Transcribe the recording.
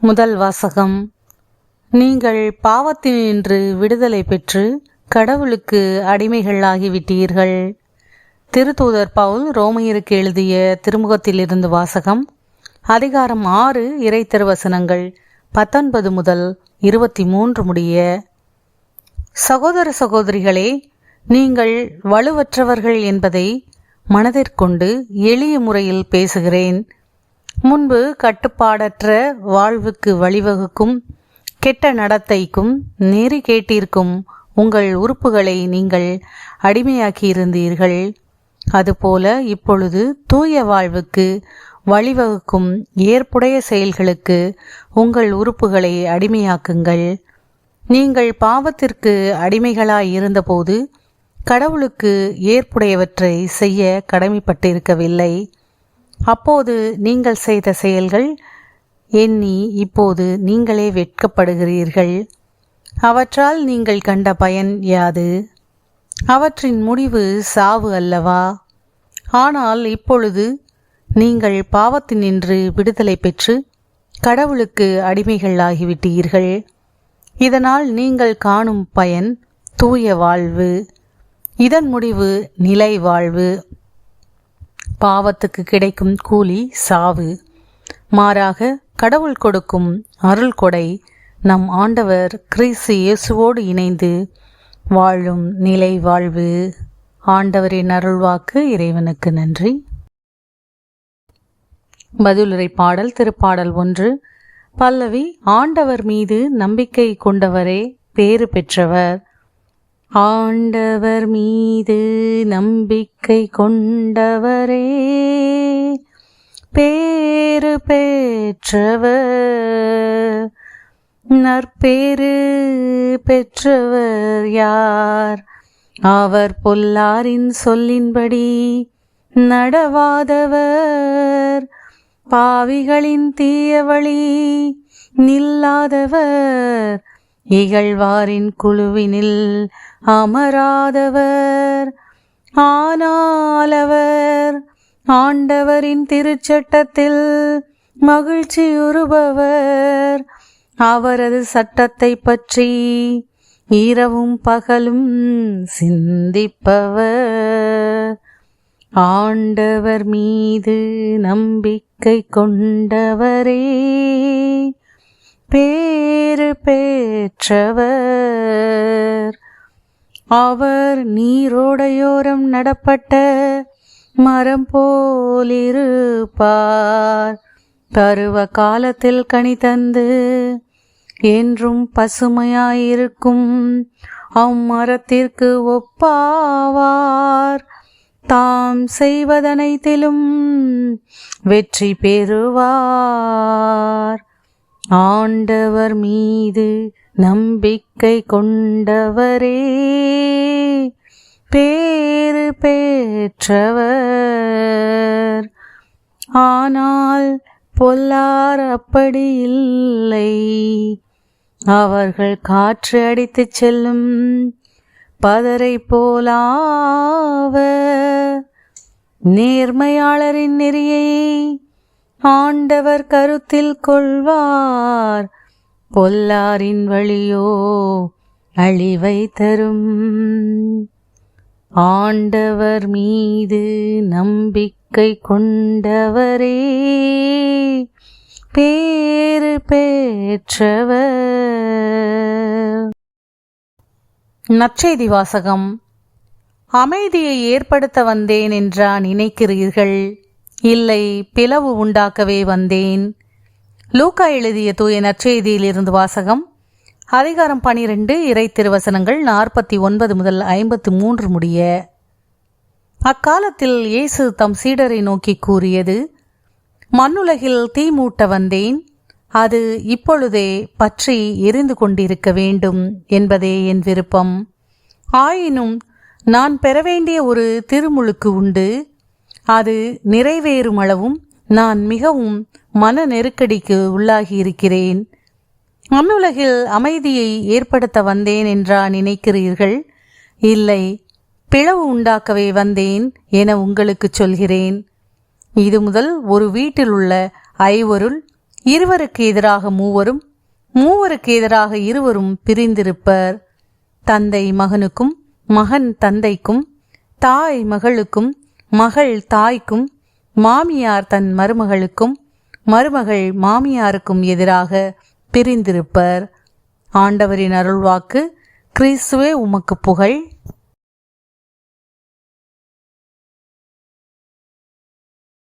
முதல் வாசகம். நீங்கள் பாவத்தினின்று விடுதலை பெற்று கடவுளுக்கு அடிமைகளாகிவிட்டீர்கள். திருத்தூதர் பவுல் ரோமையருக்கு எழுதிய திருமுகத்திலிருந்து வாசகம். அதிகாரம் ஆறு இறை திருவசனங்கள் பத்தொன்பது முதல் இருபத்தி மூன்று முடிய. சகோதர சகோதரிகளே நீங்கள் வலுவற்றவர்கள் என்பதை மனதிற்கொண்டு எளிய முறையில் பேசுகிறேன். முன்பு கட்டுப்பாடற்ற வாழ்வுக்கு வழிவகுக்கும் கெட்ட நடத்தைக்கும் நெறி கேட்டிருக்கும் உங்கள் உறுப்புகளை நீங்கள் அடிமையாக்கியிருந்தீர்கள். அதுபோல இப்பொழுது தூய வாழ்வுக்கு வழிவகுக்கும் ஏற்புடைய செயல்களுக்கு உங்கள் உறுப்புகளை அடிமையாக்குங்கள். நீங்கள் பாவத்திற்கு அடிமைகளாய் இருந்தபோது கடவுளுக்கு ஏற்புடையவற்றை செய்ய கடமைப்பட்டிருக்கவில்லை. அப்போது நீங்கள் செய்த செயல்கள் எண்ணி இப்போது நீங்களே வெட்கப்படுகிறீர்கள். அவற்றால் நீங்கள் கண்ட பயன் யாது? அவற்றின் முடிவு சாவு அல்லவா? ஆனால் இப்பொழுது நீங்கள் பாவத்தினின்று விடுதலை பெற்று கடவுளுக்கு அடிமைகளாகிவிட்டீர்கள். இதனால் நீங்கள் காணும் பயன் தூய வாழ்வு. இதன் முடிவு நிலை வாழ்வு பாவத்துக்கு கிடைக்கும் கூலி சாவு. மாறாக கடவுள் கொடுக்கும் அருள் கொடை நம் ஆண்டவர் கிறிஸ்து இயேசுவோடு இணைந்து வாழும் நிலை வாழ்வு. ஆண்டவரின் அருள்வாக்கு இறைவனுக்கு நன்றி. பதிலுரை பாடல் திருப்பாடல் ஒன்று. பல்லவி ஆண்டவர் மீது நம்பிக்கை கொண்டவரே பேறு பெற்றவர். ஆண்டவர் மீது நம்பிக்கை கொண்டவரே. பேறு பெற்றவர். நற்பேறு பெற்றவர் யார்? அவர் பொல்லாரின் சொல்லின்படி நடவாதவர். பாவிகளின் தீய வழி நில்லாதவர். இகழ்வாரின் குழுவினில் அமராதவர். ஆனாலவர் ஆண்டவரின் திருச்சட்டத்தில் மகிழ்ச்சியுறுபவர் அவரது சட்டத்தை பற்றி இரவும் பகலும் சிந்திப்பவர். ஆண்டவர் மீது நம்பிக்கை கொண்டவரே. பேறு பெற்றவர். அவர் நீரோடையோரம் நடப்பட்ட மரம் போலிருப்பார். பருவ காலத்தில் கனி தந்து என்றும் பசுமையாயிருக்கும் அம்மரத்திற்கு ஒப்பாவார். தாம் செய்வதனைத்திலும் வெற்றி பெறுவார். ஆண்டவர் மீது நம்பிக்கை கொண்டவரே. பேறு பெற்றவர். ஆனால் பொல்லார் அப்படி இல்லை. அவர்கள் காற்று அடித்துச் செல்லும் பதரை போலாவ நேர்மையாளரின் நெறியை ஆண்டவர் கருத்தில் கொள்வார். பொல்லாரின் வழியோ அழிவை தரும். ஆண்டவர் மீது நம்பிக்கை கொண்டவரே. பேறு பெற்றவர். நற்செய்தி வாசகம். அமைதியை ஏற்படுத்த வந்தேன் என்றா நினைக்கிறீர்கள். இல்லை பிளவு உண்டாக்கவே வந்தேன். லூக்கா எழுதிய தூய நற்செய்தியிலிருந்து வாசகம் அதிகாரம் பனிரெண்டு இறை திருவசனங்கள் நாற்பத்தி ஒன்பது முதல் ஐம்பத்து மூன்று முடிய. அக்காலத்தில் இயேசு தம் சீடரை நோக்கி கூறியது மண்ணுலகில் தீ மூட்ட வந்தேன் அது இப்பொழுதே பற்றி எரிந்து கொண்டிருக்க வேண்டும் என்பதே என் விருப்பம். ஆயினும் நான் பெற வேண்டிய ஒரு திருமுழுக்கு உண்டு அது நிறைவேறும் அளவும் நான் மிகவும் மன நெருக்கடிக்கு உள்ளாகி இருக்கிறேன் மண்ணுலகில் அமைதியை ஏற்படுத்த வந்தேன் என்றா நினைக்கிறீர்கள்? இல்லை பிளவு உண்டாக்கவே வந்தேன் என உங்களுக்கு சொல்கிறேன். இது முதல் ஒரு வீட்டில் உள்ள ஐவருள் இருவருக்கு எதிராக மூவரும் மூவருக்கு எதிராக இருவரும் பிரிந்திருப்பர். தந்தை மகனுக்கும் மகன் தந்தைக்கும் தாய் மகளுக்கும் மகள் தாய்க்கும் மாமியார் தன் மருமகளுக்கும் மருமகள் மாமியாருக்கும் எதிராக பிரிந்திருப்பர். ஆண்டவரின் அருள்வாக்கு கிறிஸ்துவே உமக்கு புகழ்.